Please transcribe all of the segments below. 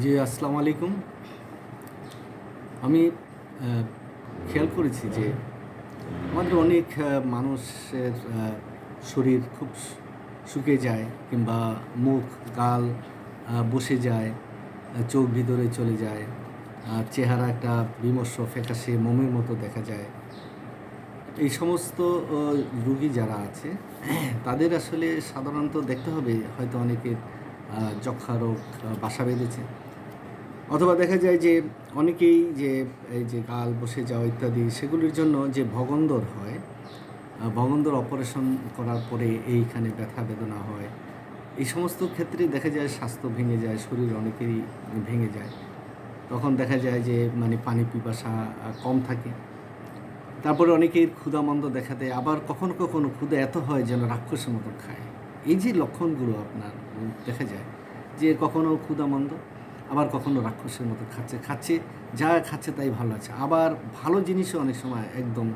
জি, আসসালামু আলাইকুম। আমি খেয়াল করেছি যে আমাদের অনেক মানুষের শরীর খুব শু- শুকিয়ে যায় কিংবা মুখ, গাল বসে যায়, চোখ ভিতরে চলে যায়, আর চেহারা একটা বিমর্ষ, ফ্যাকাশে, মোমের মতো দেখা যায়। এই সমস্ত রুগী যারা আছে, তাদের আসলে সাধারণত দেখতে হবে, হয়তো অনেকের যক্ষা রোগ বাসা বেঁধেছে। অথবা দেখা যায় যে অনেকেই যে এই যে গাল বসে যাওয়া ইত্যাদি, সেগুলির জন্য যে ভগন্দর হয় ভগন্দর অপারেশন করার পরে এইখানে ব্যথা বেদনা হয়, এই সমস্ত ক্ষেত্রে দেখা যায় স্বাস্থ্য ভেঙে যায়, শরীর অনেকেরই ভেঙে যায়। তখন দেখা যায় যে মানে পানি পিপাসা কম থাকে। তারপরে অনেকের ক্ষুধামন্দ দেখা দেয় আবার কখনো কখনো ক্ষুধা এত হয় যেন রাক্ষসের মতো খায়। এই যে লক্ষণগুলো আপনার দেখা যায়, যে কখনো ক্ষুধামন্দ আবার কখনো রাক্ষসের মতো খাচ্ছে খাচ্ছে যা খাচ্ছে তাই ভালো লাগছে, আবার ভালো জিনিসও অনেক সময় একদম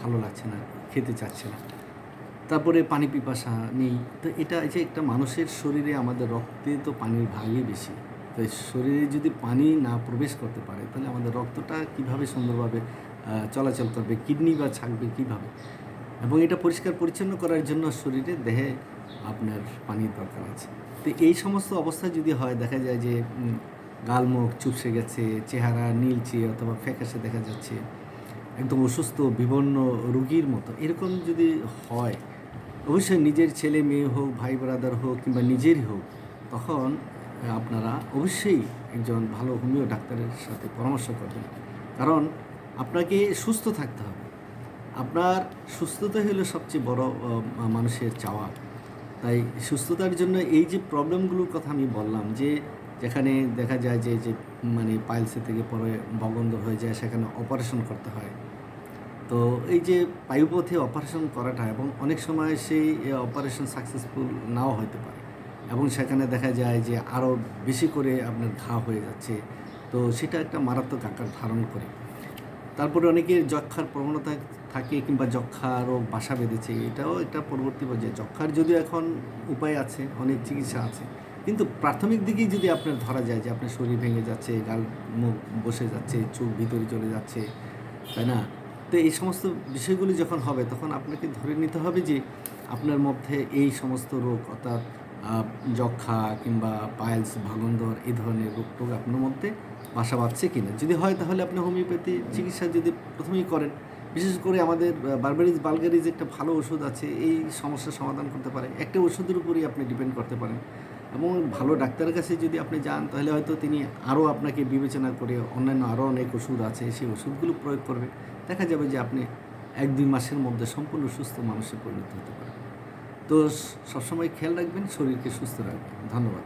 ভালো লাগছে না, খেতে চাচ্ছে না। তারপরে পানি পিপাসা নেই, তো এটা যে একটা মানুষের শরীরে আমাদের রক্তে তো পানির ভাগই বেশি তো শরীরে যদি পানি না প্রবেশ করতে পারে, তাহলে আমাদের রক্তটা কীভাবে সুন্দরভাবে চলাচল করবে, কিডনি বা থাকবে কীভাবে? এবং এটা পরিষ্কার পরিচ্ছন্ন করার জন্য শরীরে দেহে আপনার পানির দরকার আছে। তো এই সমস্ত অবস্থা যদি হয়, দেখা যায় যে গালমুখ চুপসে গেছে, চেহারা নীলচে অথবা ফ্যাকাশে দেখা যাচ্ছে, একদম অসুস্থ, বিবর্ণ রুগীর মতো, এরকম যদি হয়, অবশ্যই নিজের ছেলে মেয়ে হোক, ভাই ব্রাদার হোক কিংবা নিজেরই হোক, তখন আপনারা অবশ্যই একজন ভালো হোমিও ডাক্তারের সাথে পরামর্শ করবেন। কারণ আপনাকে সুস্থ থাকতে হবে। আপনার সুস্থতা হলো সবচেয়ে বড় মানুষের চাওয়া। তাই সুস্থতার জন্য এই যে প্রবলেমগুলোর কথা আমি বললাম, যে যেখানে দেখা যায় যে যে মানে পাইলসে থেকে পরে বগন্ধ হয়ে যায়, সেখানে অপারেশন করতে হয়। তো এই যে বায়ুপথে অপারেশন করাটা এবং অনেক সময় সেই অপারেশন সাকসেসফুল নাও হতে পারে। এবং সেখানে দেখা যায় যে আরও বেশি করে আপনার ঘা হয়ে যাচ্ছে। তো সেটা একটা মারাত্মক আকার ধারণ করে। তারপরে অনেকের যক্ষার প্রবণতা থাকে কিংবা যক্ষা রোগ, বাসা বেঁধেছে, এটাও একটা পরবর্তী পর্যায়ে। যক্ষার যদিও এখন উপায় আছে, অনেক চিকিৎসা আছে, কিন্তু প্রাথমিক দিকেই যদি আপনার ধরা যায় যে আপনার শরীর ভেঙে যাচ্ছে, গাল মুখ বসে যাচ্ছে চোখ ভিতরে চলে যাচ্ছে, তাই না? তো এই সমস্ত বিষয়গুলি যখন হবে, তখন আপনাকে ধরে নিতে হবে যে আপনার মধ্যে এই সমস্ত রোগ, অর্থাৎ যক্ষা কিংবা পাইলস ভাগন্দর এই ধরনের রোগ টোগ আপনার মধ্যে বাসা বাঁধছে কিনা? যদি হয় তাহলে আপনি হোমিওপ্যাথি চিকিৎসা যদি প্রথমেই করেন বিশেষ করে আমাদের বারবারিজ বালগারিজ একটা ভালো ওষুধ আছে, এই সমস্যার সমাধান করতে পারে। একটা ওষুধের উপরই আপনি ডিপেন্ড করতে পারেন। এবং ভালো ডাক্তারের কাছে যদি আপনি যান, তাহলে হয়তো তিনি আরও আপনাকে বিবেচনা করে অন্যান্য আরও অনেক ওষুধ আছে, সেই ওষুধগুলো প্রয়োগ করবে। দেখা যাবে যে আপনি এক দুই মাসের মধ্যে সম্পূর্ণ সুস্থ মানুষে পরিণত হতে পারেন তো সবসময় খেয়াল রাখবেন, শরীরকে সুস্থ রাখবেন। ধন্যবাদ।